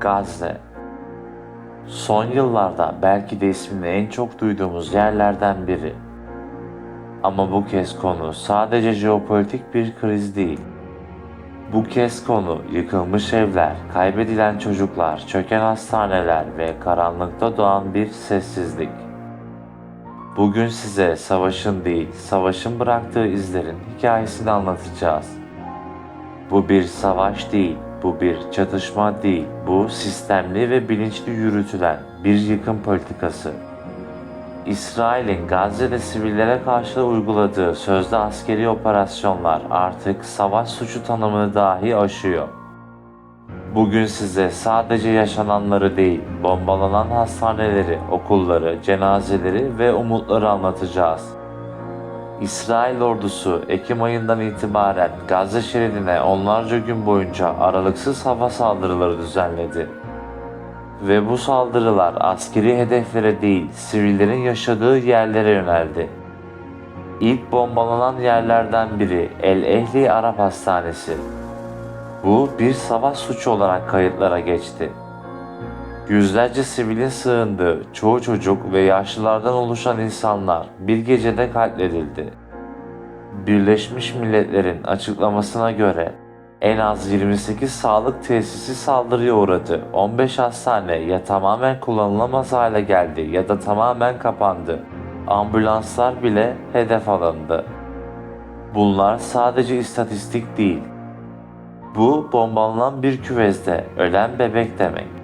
Gazze. Son yıllarda belki de ismini en çok duyduğumuz yerlerden biri. Ama bu kez konu sadece jeopolitik bir kriz değil. Bu kez konu yıkılmış evler, kaybedilen çocuklar, çöken hastaneler ve karanlıkta doğan bir sessizlik. Bugün size savaşın değil, savaşın bıraktığı izlerin hikayesini anlatacağız. Bu bir savaş değil, bu bir çatışma değil, bu sistemli ve bilinçli yürütülen bir yıkım politikası. İsrail'in Gazze'de sivillere karşı uyguladığı sözde askeri operasyonlar artık savaş suçu tanımını dahi aşıyor. Bugün size sadece yaşananları değil, bombalanan hastaneleri, okulları, cenazeleri ve umutları anlatacağız. İsrail ordusu Ekim ayından itibaren Gazze şeridine onlarca gün boyunca aralıksız hava saldırıları düzenledi. Ve bu saldırılar askeri hedeflere değil, sivillerin yaşadığı yerlere yöneldi. İlk bombalanan yerlerden biri El Ehli Arap Hastanesi. Bu bir savaş suçu olarak kayıtlara geçti. Yüzlerce sivilin sığındığı çoğu çocuk ve yaşlılardan oluşan insanlar bir gecede katledildi. Birleşmiş Milletler'in açıklamasına göre en az 28 sağlık tesisi saldırıya uğradı. 15 hastane ya tamamen kullanılamaz hale geldi ya da tamamen kapandı. Ambulanslar bile hedef alındı. Bunlar sadece istatistik değil. Bu bombalanan bir küvezde ölen bebek demek.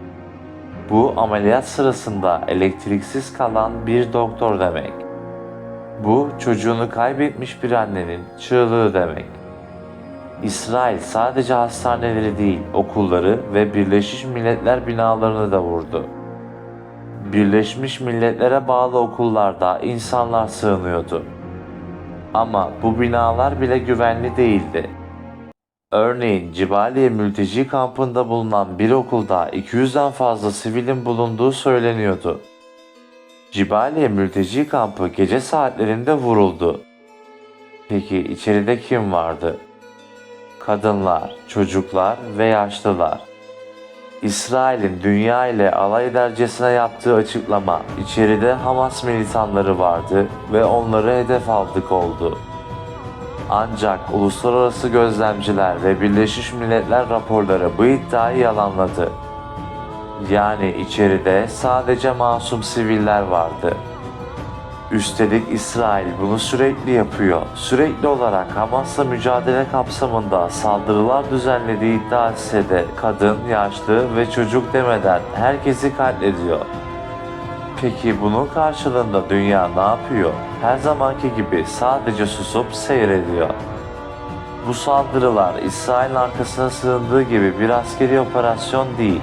Bu ameliyat sırasında elektriksiz kalan bir doktor demek. Bu çocuğunu kaybetmiş bir annenin çığlığı demek. İsrail sadece hastaneleri değil, okulları ve Birleşmiş Milletler binalarını da vurdu. Birleşmiş Milletler'e bağlı okullarda insanlar sığınıyordu. Ama bu binalar bile güvenli değildi. Örneğin Cibaliye mülteci kampında bulunan bir okulda 200'den fazla sivilin bulunduğu söyleniyordu. Cibaliye mülteci kampı gece saatlerinde vuruldu. Peki içeride kim vardı? Kadınlar, çocuklar ve yaşlılar. İsrail'in dünya ile alay edercesine yaptığı açıklama içeride Hamas militanları vardı ve onları hedef aldık oldu. Ancak uluslararası gözlemciler ve Birleşmiş Milletler raporları bu iddiayı yalanladı. Yani içeride sadece masum siviller vardı. Üstelik İsrail bunu sürekli yapıyor. Sürekli olarak Hamas'la mücadele kapsamında saldırılar düzenlediği iddia etse de kadın, yaşlı ve çocuk demeden herkesi katlediyor. Peki bunun karşılığında dünya ne yapıyor? Her zamanki gibi sadece susup seyrediyor. Bu saldırılar İsrail'in arkasına sığındığı gibi bir askeri operasyon değil.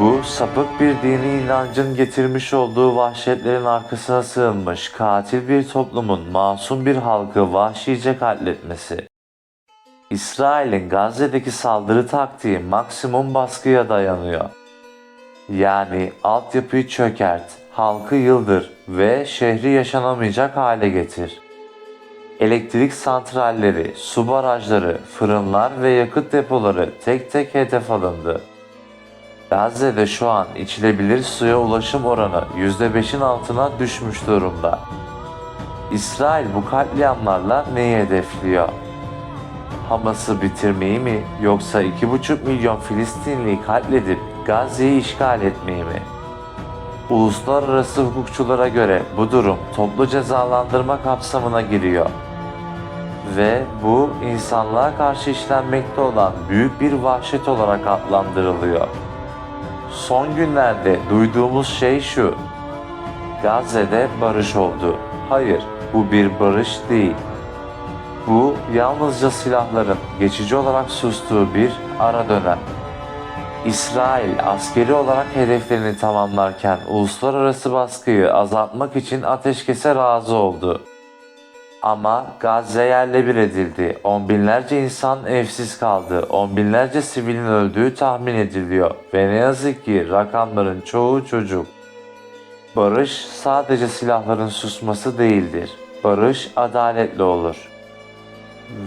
Bu sapık bir dini inancın getirmiş olduğu vahşetlerin arkasına sığınmış katil bir toplumun masum bir halkı vahşice katletmesi. İsrail'in Gazze'deki saldırı taktiği maksimum baskıya dayanıyor. Yani altyapıyı çökert, halkı yıldır ve şehri yaşanamayacak hale getir. Elektrik santralleri, su barajları, fırınlar ve yakıt depoları tek tek hedef alındı. Gazze'de şu an içilebilir suya ulaşım oranı %5'in altına düşmüş durumda. İsrail bu katliamlarla neyi hedefliyor? Hamas'ı bitirmeyi mi yoksa 2,5 milyon Filistinliyi katledip Gazze'yi işgal etmeyi mi? Uluslararası hukukçulara göre bu durum toplu cezalandırma kapsamına giriyor. Ve bu insanlığa karşı işlenmekte olan büyük bir vahşet olarak adlandırılıyor. Son günlerde duyduğumuz şey şu. Gazze'de barış oldu. Hayır, bu bir barış değil. Bu yalnızca silahların geçici olarak sustuğu bir ara dönem. İsrail askeri olarak hedeflerini tamamlarken uluslararası baskıyı azaltmak için ateşkese razı oldu. Ama Gazze yerle bir edildi. On binlerce insan evsiz kaldı. On binlerce sivilin öldüğü tahmin ediliyor. Ve ne yazık ki rakamların çoğu çocuk. Barış sadece silahların susması değildir. Barış adaletle olur.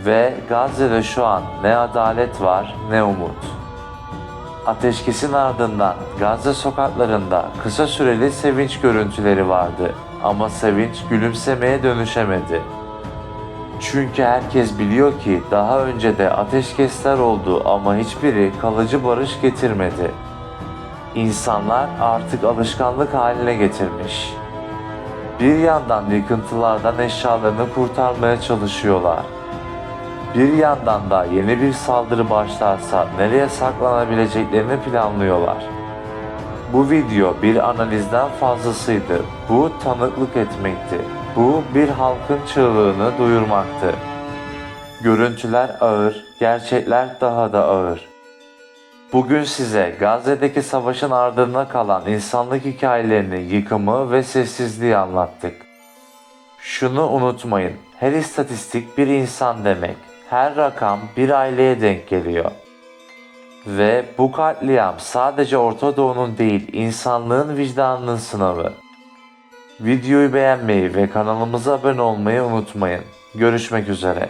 Ve Gazze'de şu an ne adalet var ne umut. Ateşkesin ardından Gazze sokaklarında kısa süreli sevinç görüntüleri vardı ama sevinç gülümsemeye dönüşemedi. Çünkü herkes biliyor ki daha önce de ateşkesler oldu ama hiçbiri kalıcı barış getirmedi. İnsanlar artık alışkanlık haline getirmiş. Bir yandan yıkıntılardan eşyalarını kurtarmaya çalışıyorlar. Bir yandan da yeni bir saldırı başlarsa nereye saklanabileceklerini planlıyorlar. Bu video bir analizden fazlasıydı. Bu tanıklık etmekti. Bu bir halkın çığlığını duyurmaktı. Görüntüler ağır, gerçekler daha da ağır. Bugün size Gazze'deki savaşın ardında kalan insanlık hikayelerini, yıkımı ve sessizliği anlattık. Şunu unutmayın, her istatistik bir insan demek. Her rakam bir aileye denk geliyor. Ve bu katliam sadece Orta Doğu'nun değil, insanlığın vicdanının sınavı. Videoyu beğenmeyi ve kanalımıza abone olmayı unutmayın. Görüşmek üzere.